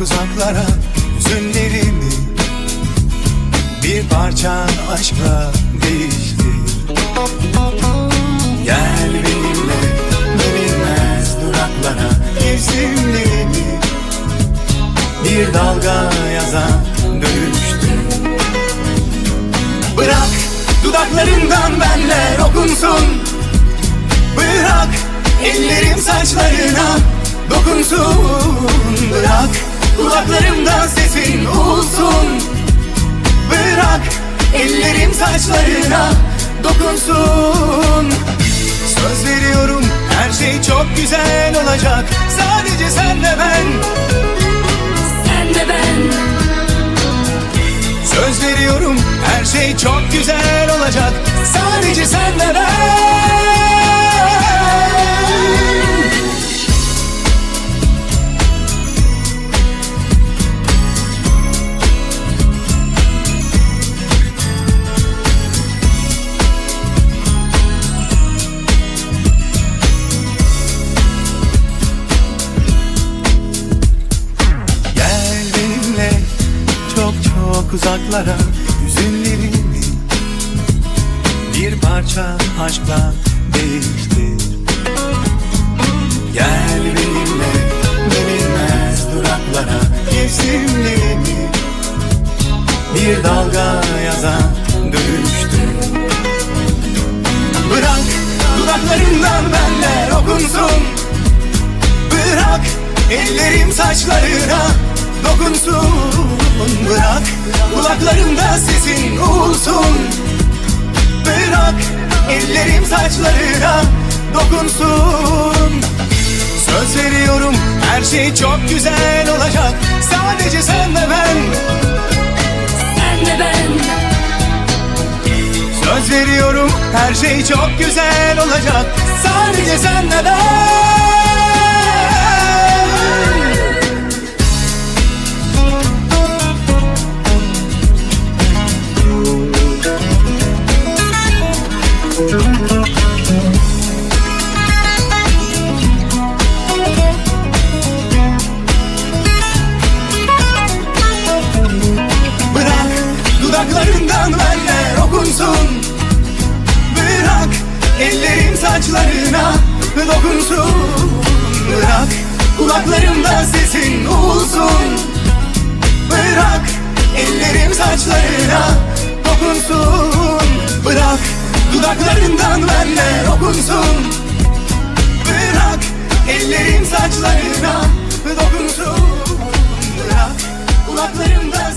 uzaklara Hüzünlerimi bir parça aşkla değiştir Gel benimle bilinmez duraklara Mevsimlerimi bir dalga yaza dönüştür Bırak dudaklarından benler okunsun. Bırak ellerim saçlarına dokunsun. Bırak kulaklarımda sesin olsun. Bırak ellerim saçlarına dokunsun. Söz veriyorum her şey çok güzel olacak. Sadece sen de ben. Sen de ben. Söz veriyorum her şey çok güzel olacak. Sadece sen ve ben çok uzaklara Hüzünlerimi bir parça aşkla değiştir. Gel benimle bilinmez duraklara Mevsimlerimi bir dalga yaza dönüştür. Bırak dudaklarından benler okunsun. Bırak ellerim saçlarına Bırak kulaklarımda sesin olsun Bırak ellerim saçlarına dokunsun. Söz veriyorum her şey çok güzel olacak. Sadece sen ve ben. Sen de ben. Söz veriyorum her şey çok güzel olacak. Sadece sen ve ben dudaklarından benler okunsun. Bırak ellerim saçlarına dokunsun. Bırak kulaklarımda sesin olsun. Bırak ellerim saçlarına dokunsun. Bırak dudaklarından benler okunsun. Bırak ellerim saçlarına dokunsun. Bırak kulaklarımda